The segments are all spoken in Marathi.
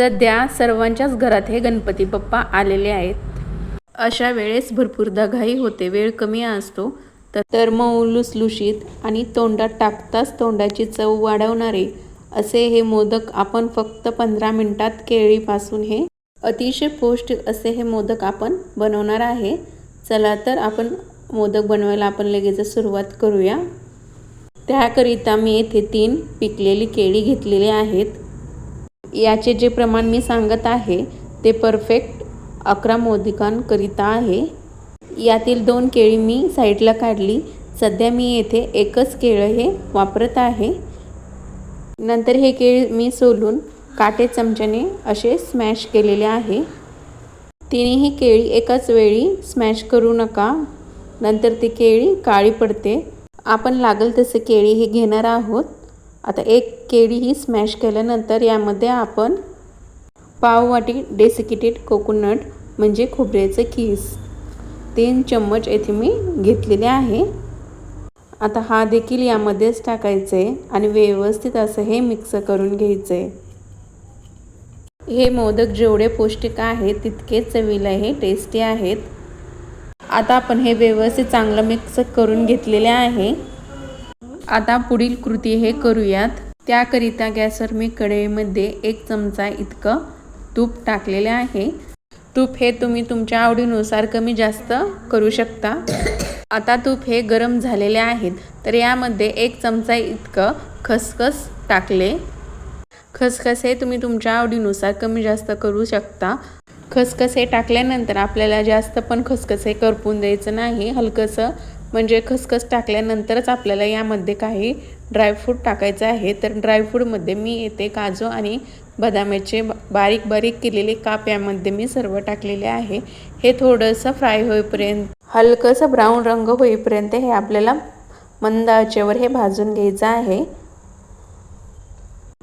सध्या सर्वांच्याच घरात हे गणपती बाप्पा आलेले आहेत. अशा वेळेस भरपूरदा घाई होते वेळ कमी असतो. तर तर मऊ लुसलुशीत आणि तोंडात टाकताच तोंडाची चव वाढवणारे असे हे मोदक आपण फक्त पंधरा मिनटात केळीपासून हे अतिशय पौष्टिक असे हे मोदक आपण बनवणार आहे. चला तर आपण मोदक बनवायला आपण लगेच सुरुवात करूया. त्याकरिता मी येथे तीन पिकलेली केळी घेतलेली आहेत. याचे जे प्रमाण मी सांगत आहे ते परफेक्ट अकरा मोदकांकरिता आहे. यातील दोन केळी मी साईडला काढली. सध्या मी येथे एकच केळं हे वापरत आहे. नंतर हे केळी मी सोलून काटे चमच्याने असे स्मॅश केलेले आहे. तिन्ही केळी एकाच वेळी स्मॅश करू नका. नंतर ती केळी काळी पडते. आपण लागेल तसे केळी हे घेणार आहोत. आता एक केळी ही स्मॅश केल्यानंतर यामध्ये आपण पाववाटी डेसिकेटेड कोकोनट म्हणजे खोबऱ्याचे खीस. तीन चम्मच येथे मी घेतलेले आहे. आता हा देखील यामध्येच टाकायचं आहे आणि व्यवस्थित असं हे मिक्स करून घ्यायचं. आहे हे मोदक जेवढे पौष्टिक आहेत तितकेच चवीला हे टेस्टी आहेत. आता आपण हे व्यवस्थित चांगलं मिक्स करून घेतलेले आहे. आता पुढील कृती हे करूयात. त्याकरिता गॅसवर मी कढईमध्ये एक चमचा इतकं तूप टाकलेले आहे. तूप हे तुम्ही तुमच्या आवडीनुसार कमी जास्त करू शकता. आता तूप हे गरम झालेले आहेत. तर यामध्ये एक चमचा इतकं खसखस टाकले. खसखस हे तुम्ही तुमच्या आवडीनुसार कमी जास्त करू शकता. खसखस हे टाकल्यानंतर आपल्याला जास्त पण खसखस हे करपून द्यायचं नाही. हलकंसं म्हणजे खसखस टाकल्यानंतरच आपल्याला यामध्ये काही ड्रायफ्रूट टाकायचं आहे. तर ड्रायफ्रूटमध्ये मी येते काजू आणि बदामाचे बारीक बारीक केलेले काप यामध्ये मी सर्व टाकलेले आहे. हे थोडंसं फ्राय होईपर्यंत हलकंसं ब्राऊन रंग होईपर्यंत हे आपल्याला मंद आचेवर हे भाजून घ्यायचं आहे.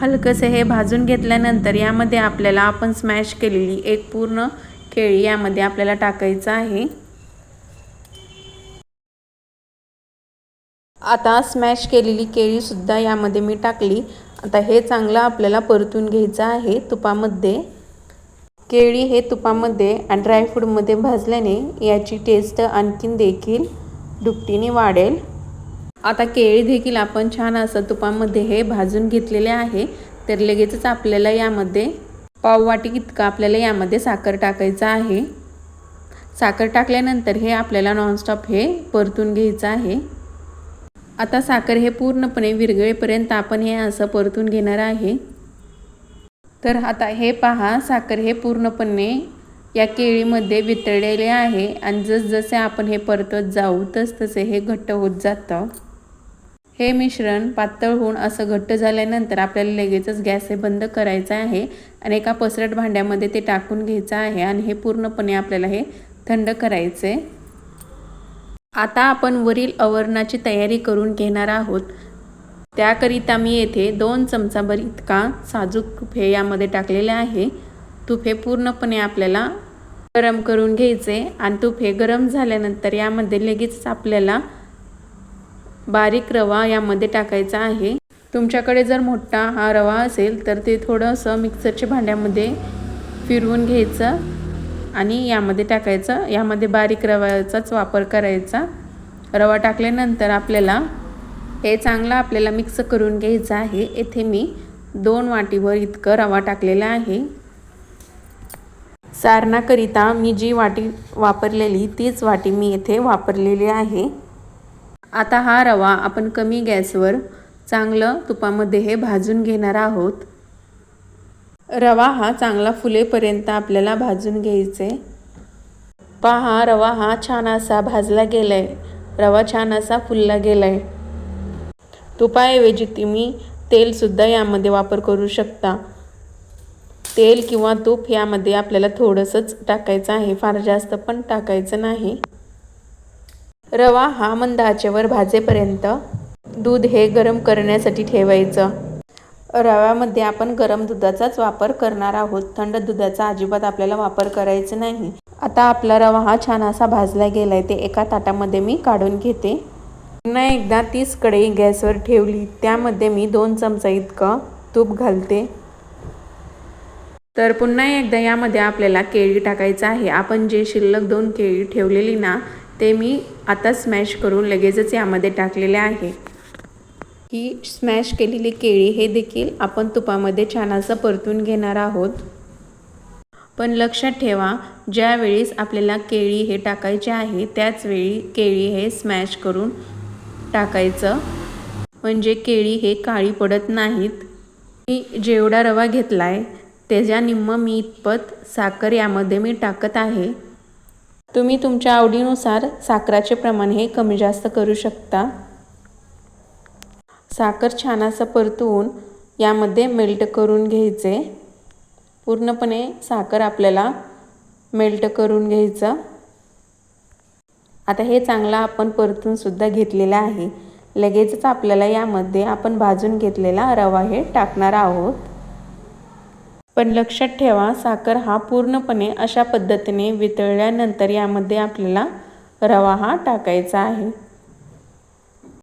हलकंसं हे भाजून घेतल्यानंतर यामध्ये आपल्याला आपण स्मॅश केलेली एक पूर्ण केळी यामध्ये आपल्याला टाकायचं आहे. आता स्मॅश केलेली केळीसुद्धा यामध्ये मी टाकली. आता हे चांगलं आपल्याला परतून घ्यायचं आहे तुपामध्ये. केळी हे तुपामध्ये आणि ड्रायफ्रूटमध्ये भाजल्याने याची टेस्ट आणखीन देखील दुपटीने वाढेल. आता केळी देखील आपण छान असं तुपामध्ये हे भाजून घेतलेले आहे. तर लगेचच आपल्याला यामध्ये पाववाटी इतकं आपल्याला यामध्ये साखर टाकायचं आहे. साखर टाकल्यानंतर हे आपल्याला नॉनस्टॉप हे परतून घ्यायचं आहे. आता साखर हे पूर्णपणे विरघळेपर्यंत आपण हे असं परतून घेणार आहे. तर आता हे पहा साखर हे पूर्णपणे या केळीमध्ये वितळलेले आहे आणि जसजसे आपण हे परतत जाऊ तस तसे हे घट्ट होत जातं. हे मिश्रण पातळ होऊन असं घट्ट झाल्यानंतर आपल्याला लगेचच गॅस हे बंद करायचं आहे आणि एका पसरट भांड्यामध्ये ते टाकून घ्यायचं आहे आणि हे पूर्णपणे आपल्याला हे थंड करायचे. आता आपण वरील अवरणाची तयारी करून घेणार आहोत. त्याकरिता मी येथे दोन चमचाभर इतका साजूक तुफे यामध्ये टाकलेले आहे. तुफे पूर्णपणे आपल्याला गरम करून घ्यायचे आणि तुफे गरम झाल्यानंतर यामध्ये लगेच आपल्याला बारीक रवा यामध्ये टाकायचा आहे. तुमच्याकडे जर मोठा हा रवा असेल तर ते थोडंसं मिक्सरच्या भांड्यामध्ये फिरवून घ्यायचं. आणि यामध्ये टाकायचं यामध्ये बारीक रव्याचाच वापर करायचा. रवा टाकल्यानंतर आपल्याला हे चांगलं आपल्याला मिक्स करून घ्यायचं आहे. येथे मी दोन वाटीवर इतकं रवा टाकलेला आहे. सारणाकरिता मी जी वाटी वापरलेली तीच वाटी मी येथे वापरलेली आहे. आता हा रवा आपण कमी गॅसवर चांगलं तुपामध्ये हे भाजून घेणार आहोत. रवा हा चांगला फुलेपर्यंत आपल्याला भाजून घ्यायचे. पहा रवा हा छान असा भाजला गेला आहे रवा छान असा फुलला गेला आहे तुपाऐवजी तुम्ही तेलसुद्धा यामध्ये वापर करू शकता. तेल किंवा तूप यामध्ये आपल्याला थोडंसंच टाकायचं आहे. फार जास्त पण टाकायचं नाही. रवा हा मंद आचेवर भाजेपर्यंत दूध हे गरम करण्यासाठी ठेवायचं. रव्यामध्ये आपण गरम दुधाचाच वापर करणार आहोत. थंड दुधाचा अजिबात आपल्याला वापर करायचा नाही. आता आपला रवा हा छान असा भाजला गेला आहे ते एका ताटामध्ये मी काढून घेते. पुन्हा एकदा तीच कढई गॅसवर ठेवली. त्यामध्ये मी दोन चमचा इतकं तूप घालते. तर पुन्हा एकदा यामध्ये आपल्याला केळी टाकायचं आहे. आपण जे शिल्लक दोन केळी ठेवलेली ना ते मी आता स्मॅश करून लगेचच यामध्ये टाकलेले आहे. ही स्मॅश केलेली केळी हे देखील आपण तुपामध्ये छान असं परतून घेणार आहोत. पण लक्षात ठेवा ज्यावेळेस आपल्याला केळी हे टाकायचे आहे त्याचवेळी केळी हे स्मॅश करून टाकायचं. म्हणजे केळी हे काळी पडत नाहीत. मी जेवढा रवा घेतला आहे त्याच्या निम्म मी इतपत साखर यामध्ये मी टाकत आहे. तुम्ही तुमच्या आवडीनुसार साखराचे प्रमाण हे कमी जास्त करू शकता. साखर छान असं परतवून यामध्ये मेल्ट करून घ्यायचे. पूर्णपणे साखर आपल्याला मेल्ट करून घ्यायचं. आता हे चांगलं आपण परतूनसुद्धा घेतलेलं आहे. लगेचच आपल्याला यामध्ये आपण भाजून घेतलेला रवा हे टाकणार आहोत. पण लक्षात ठेवा साखर हा पूर्णपणे अशा पद्धतीने वितळल्यानंतर यामध्ये आपल्याला रवा हा टाकायचा आहे.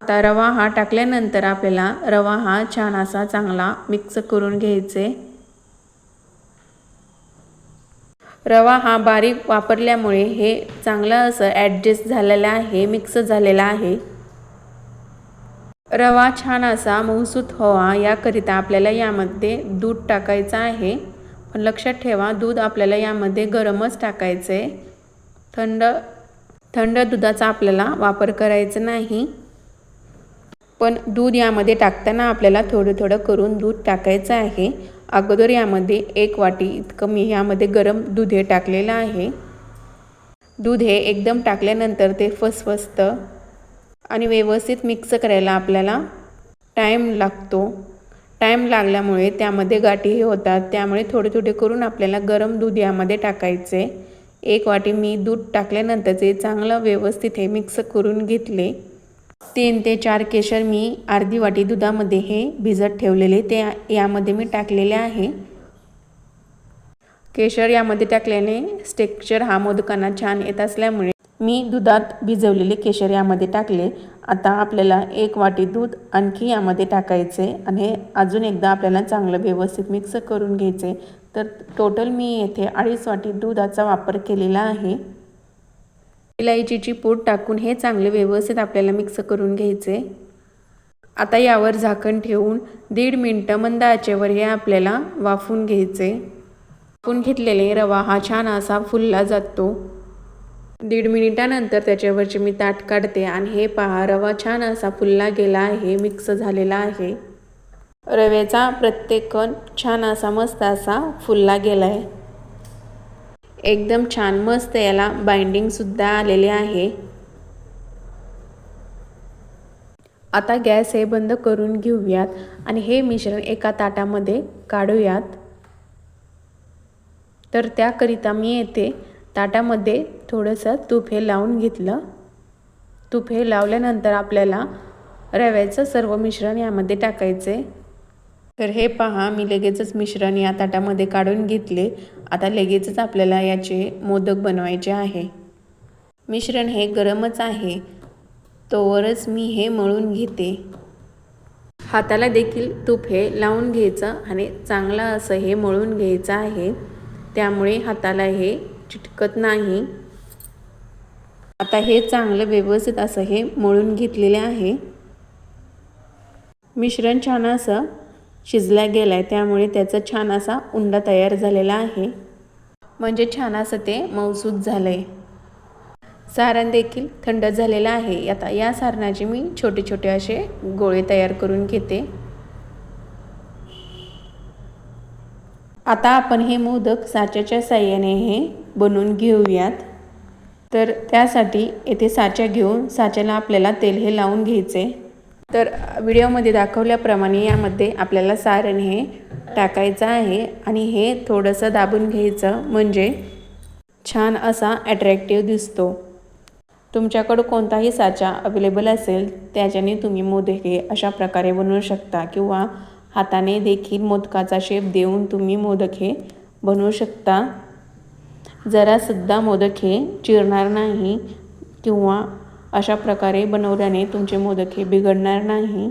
आता रवा हा टाकल्यानंतर आपल्याला रवा हा छान असा चांगला मिक्स करून घ्यायचे. रवा हा बारीक वापरल्यामुळे हे चांगलं असं ॲडजस्ट झालेलं आहे मिक्स झालेला आहे. रवा छान असा मऊसूत व्हावा याकरिता आपल्याला यामध्ये दूध टाकायचं आहे. पण लक्षात ठेवा दूध आपल्याला यामध्ये गरमच टाकायचं आहे थंड थंड दुधाचा आपल्याला वापर करायचा नाही. पण दूध यामध्ये टाकताना आपल्याला थोडं थोडं करून दूध टाकायचं आहे. अगोदर यामध्ये एक वाटी इतकं मी यामध्ये गरम दूध हे टाकलेलं आहे. दूध हे एकदम टाकल्यानंतर ते फसफसतं आणि व्यवस्थित मिक्स करायला आपल्याला टाईम लागतो. टाईम लागल्यामुळे त्यामध्ये गाठी हे होतात. त्यामुळे थोडे थोडे करून आपल्याला गरम दूध यामध्ये टाकायचे. एक वाटी मी दूध टाकल्यानंतरचे चांगलं व्यवस्थित हे मिक्स करून घेतले. तीन ते चार केशर मी अर्धी वाटी दुधामध्ये हे भिजत ठेवलेले ते यामध्ये मी टाकलेले आहे. केशर यामध्ये टाकल्याने स्टेक्चर हा मोदकांना छान येत असल्यामुळे मी दुधात भिजवलेले केशर यामध्ये टाकले. आता आपल्याला एक वाटी दूध आणखी यामध्ये टाकायचे आणि हे अजून एकदा आपल्याला चांगलं व्यवस्थित मिक्स करून घ्यायचे. तर टोटल मी येथे अडीच वाटी दुधाचा वापर केलेला आहे. इलायचीची पूड टाकून हे चांगले व्यवस्थित आपल्याला मिक्स करून घ्यायचे. आता यावर झाकण ठेवून दीड मिनटं मंद आचेवर हे आपल्याला वाफून घ्यायचे. वाफून घेतलेले रवा हा छान असा फुलला जातो. दीड मिनिटानंतर त्याच्यावरचे मी ताट काढते आणि हे पहा रवा छान असा फुलला गेला आहे मिक्स झालेला आहे. रव्याचा प्रत्येक कण छान असा मस्त असा फुलला गेला आहे एकदम छान मस्त याला बाइंडिंगसुद्धा आलेले आहे. आता गॅस हे बंद करून घेऊयात आणि हे मिश्रण एका ताटामध्ये काढूयात. तर त्याकरिता मी येते ताटामध्ये थोडंसं तूप हे लावून घेतलं. तूप हे लावल्यानंतर आपल्याला रव्याचं सर्व मिश्रण यामध्ये टाकायचे. तर हे पहा मी लगेचच मिश्रण या ताटामध्ये काढून घेतले. आता लगेचच आपल्याला याचे मोदक बनवायचे आहे. मिश्रण हे गरमच आहे. तोवरच मी हे मळून घेते. हाताला देखील तूप हे लावून घ्यायचं आणि चांगलं असं हे मळून घ्यायचं आहे. त्यामुळे हाताला हे चिटकत नाही. आता हे चांगलं व्यवस्थित असं हे मळून घेतलेले आहे. मिश्रण छान असं शिजला गेला आहे त्यामुळे त्याचा छान असा उंडा तयार झालेला आहे. म्हणजे छान असं ते मौसूद झालं आहे सारण देखील थंड झालेलं आहे. आता या सारणाचे मी छोटे छोटे असे गोळे तयार करून घेते. आता आपण हे मोदक साच्याच्या साह्याने हे बनवून घेऊयात. तर त्यासाठी येथे साच्या घेऊन साच्याला आपल्याला तेल हे लावून घ्यायचे. तर व्हिडिओमध्ये दाखवल्याप्रमाणे यामध्ये आपल्याला सारण हे टाकायचं आहे आणि हे थोडंसं दाबून घ्यायचं म्हणजे छान असा ॲट्रॅक्टिव्ह दिसतो. तुमच्याकडं कोणताही साचा अवेलेबल असेल त्याच्याने तुम्ही मोदक हे अशा प्रकारे बनवू शकता किंवा हाताने देखील मोदकाचा शेप देऊन तुम्ही मोदक हे बनवू शकता. जरासुद्धा मोदक हे चिरणार नाही किंवा अशा प्रकारे बनवल्याने तुमचे मोदक हे बिघडणार नाही.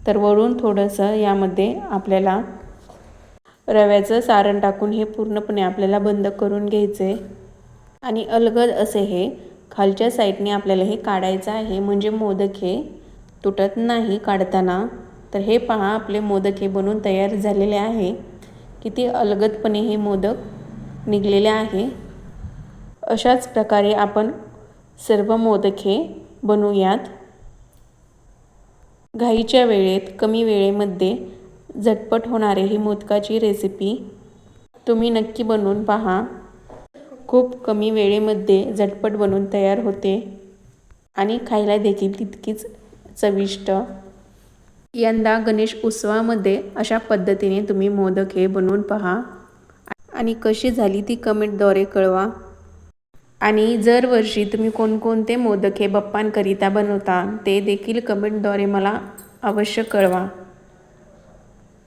तर वरून थोडंसं यामध्ये आपल्याला रव्याचं सारण टाकून हे पूर्णपणे आपल्याला बंद करून घ्यायचे. आणि अलगद असे हे खालच्या साईडने आपल्याला हे काढायचं आहे. म्हणजे मोदक हे तुटत नाही काढताना. तर हे पहा आपले मोदक हे बनून तयार झालेले आहे. किती अलगदपणे हे मोदक निघलेले आहे. अशाच प्रकारे आपण सर्व मोदक हे बनवूयात घाईच्या वेळेत कमी वेळेमध्ये झटपट होणारे ही मोदकाची रेसिपी तुम्ही नक्की बनवून पहा. खूप कमी वेळेमध्ये झटपट बनवून तयार होते आणि खायला देखील तितकीच चविष्ट. यंदा गणेश उत्सवामध्ये अशा पद्धतीने तुम्ही मोदक हे बनवून पहा. आणि कशी झाली ती कमेंटद्वारे कळवा. आणि जर वर्षी तुम्ही कोणकोणते मोदक हे बप्पांकरिता बनवता ते देखील कमेंटद्वारे मला अवश्य कळवा.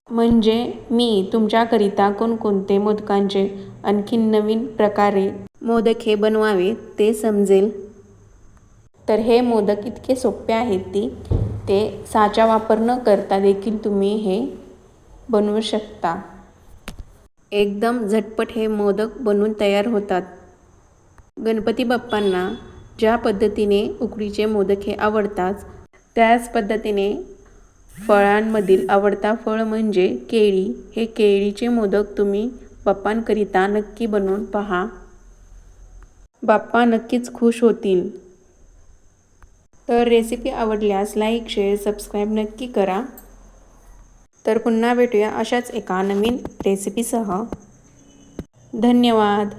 म्हणजे मी तुमच्याकरिता कोणकोणते मोदकांचे आणखी नवीन प्रकारे मोदक हे बनवावे ते समजेल? तर हे मोदक इतके सोपे आहेत ती ते साचा वापर न करता देखील तुम्ही हे बनवू शकता. एकदम झटपट हे मोदक बनवून तयार होतात. गणपती बाप्पांना ज्या पद्धतीने उकडीचे मोदक हे आवडतात त्याच पद्धतीने फळांमधील आवडता फळ म्हणजे केळी. हे केळीचे मोदक तुम्ही बाप्पांकरिता नक्की बनवून पहा. बाप्पा नक्कीच खुश होतील. तर रेसिपी आवडल्यास लाईक शेअर सबस्क्राईब नक्की करा. तर पुन्हा भेटूया अशाच एका नवीन रेसिपीसह धन्यवाद!